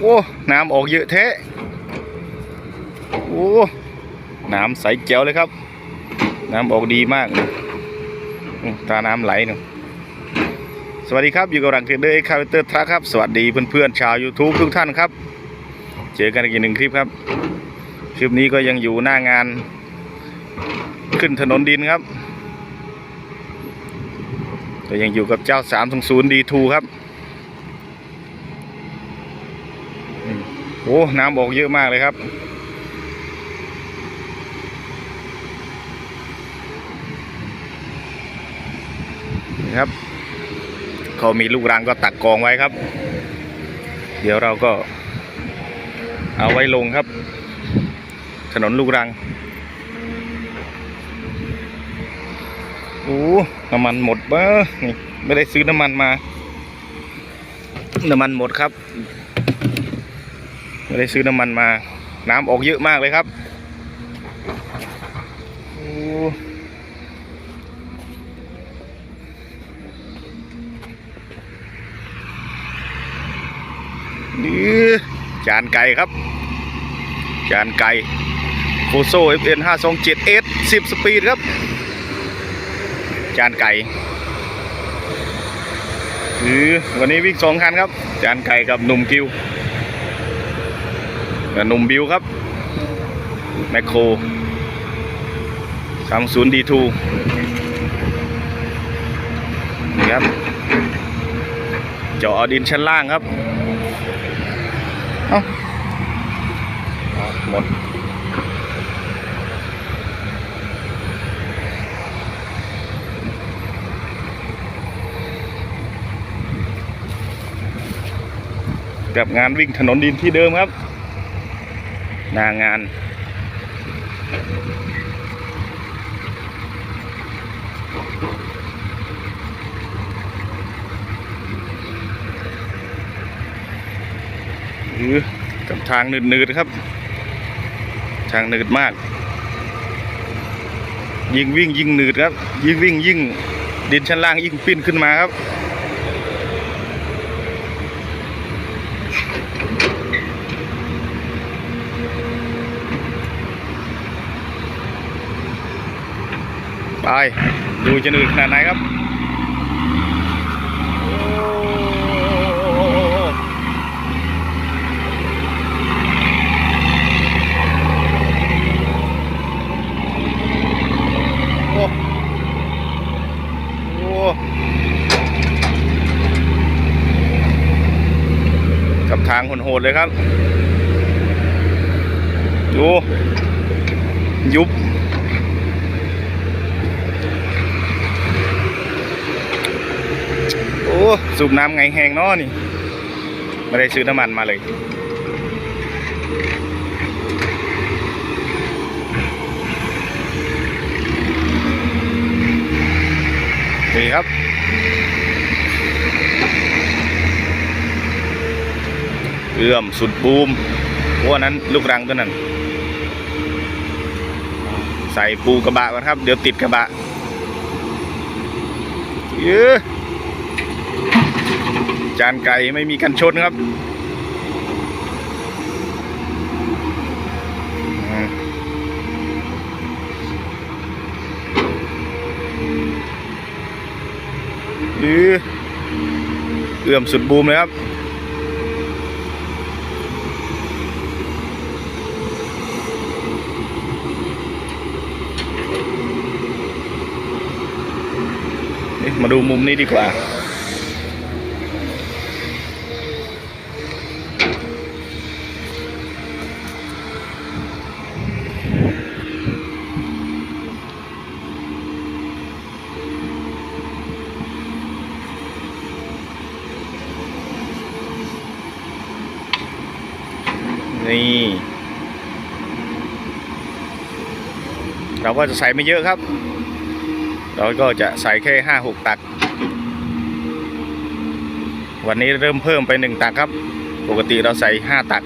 โอ้ น้ำออกเยอะแท้โอ้ น้ำใสแจ๋วเลยครับ น้ำออกดีมากตาน้ำไหลหนึ่งสวัสดีครับ อยู่กับรังเทรดเดอร์คาร์เตอร์ทรัคครับ สวัสดีเพื่อนๆชาว YouTube ทุกท่านครับ เจอกันอีกหนึ่งคลิปครับ คลิปนี้ก็ยังอยู่หน้างาน ขึ้นถนนดินครับก็ยังอยู่กับเจ้า320 D2 ครับอืม โอ้น้ำออกเยอะมากเลยครับ นี่ครับ เขามีลูกรังก็ตักกองไว้ครับ เดี๋ยวเราก็ เอาไว้ลงครับ ถนนลูกรังโอ้น้ำมันหมดเบ้อนี่ไม่ได้ซื้อน้ำมันมา น้ำมันหมดครับ ไม่ได้ซื้อน้ำมันมา น้ำออกเยอะมากเลยครับนี่จานไก่ครับ จานไก่โฟโซ่ FN 527 S 10 สปีดครับ จานไก่คือวันนี้วิ่งสองคันครับ จานไก่กับหนุ่มกิว หนุ่มบิวครับ แมคโครสามศูนย์ดีทูนี่ครับ เจาะเอดินชั้นล่างครับ เอ้าหมดกับงานวิ่งถนนดินที่เดิมครับ นางานหรือกับทางหนืดๆครับ ทางหนืดมาก ยิ่งวิ่งยิ่งหนืดครับ ยิ่งวิ่งยิ่งดินชั้นล่างยิ่งปิ้นขึ้นมาครับ ไป ดูจะหนืดขนาดไหนครับกับทางโหดๆเลยครับ ดูยุบ โอ้ สูบน้ำไงแหงเนาะนี่ ไม่ได้ซื้อน้ำมันมาเลย นี่ครับ เอื้อมสุดบูมพวกนั้นลูกรังตัวนั้น ใส่ปูกระบะก่อนครับ เดี๋ยวติดกระบะเยอะ จานไก่ไม่มีกันชนครับอืมอือเอื้อมสุดบูมเลยครับนี่มาดูมุมนี้ดีกว่า นี่ เราก็จะใส่ไม่เยอะครับ เราก็จะใส่แค่ห้าหกตัก วันนี้เริ่มเพิ่มไปหนึ่งตักครับ ปกติเราใส่ห้าตัก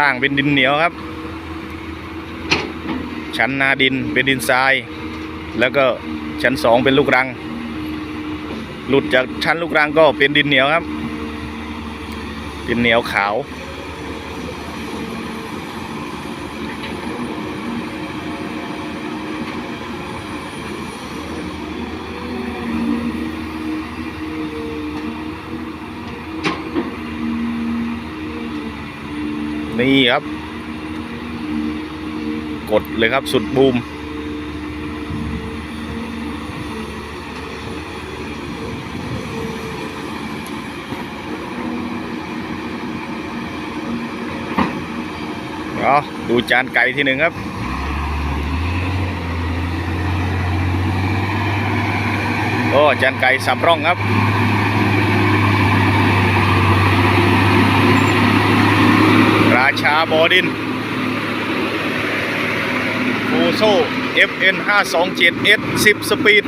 ล่างเป็นดินเหนียวครับ ชั้นนาดินเป็นดินทราย แล้วก็ชั้นสองเป็นลูกรัง หลุดจากชั้นลูกรังก็เป็นดินเหนียวครับ ดินเหนียวขาว นี่ครับ กดเลยครับสุดบูมเอาดูจานไก่ที่หนึ่งครับ โอ้จานไก่สับร่องครับ รา ชาบอดินโฟโซ FN 527 S 10 สปีด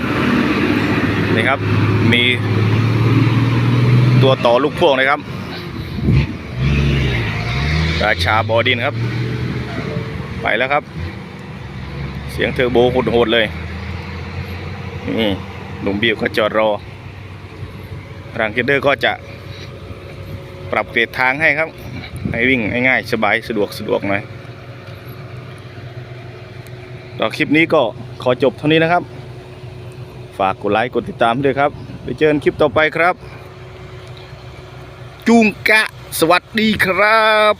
นี่ครับ มีตัวต่อลูกพ่วงนะครับ ราชาบอดินครับ ไปแล้วครับ เสียงเทอร์โบโหดๆเลยนี่หนุ่มบิวก็จอดรอรังเกเดอร์ก็จะปรับเกรดทางให้ครับ ให้วิ่งง่ายๆสบายสะดวกสะดวกหน่อยต่อคลิปนี้ก็ขอจบเท่านี้นะครับ ฝากกดไลค์กดติดตามด้วยครับ ไปเจอกันคลิปต่อไปครับ จุงกะ สวัสดีครับ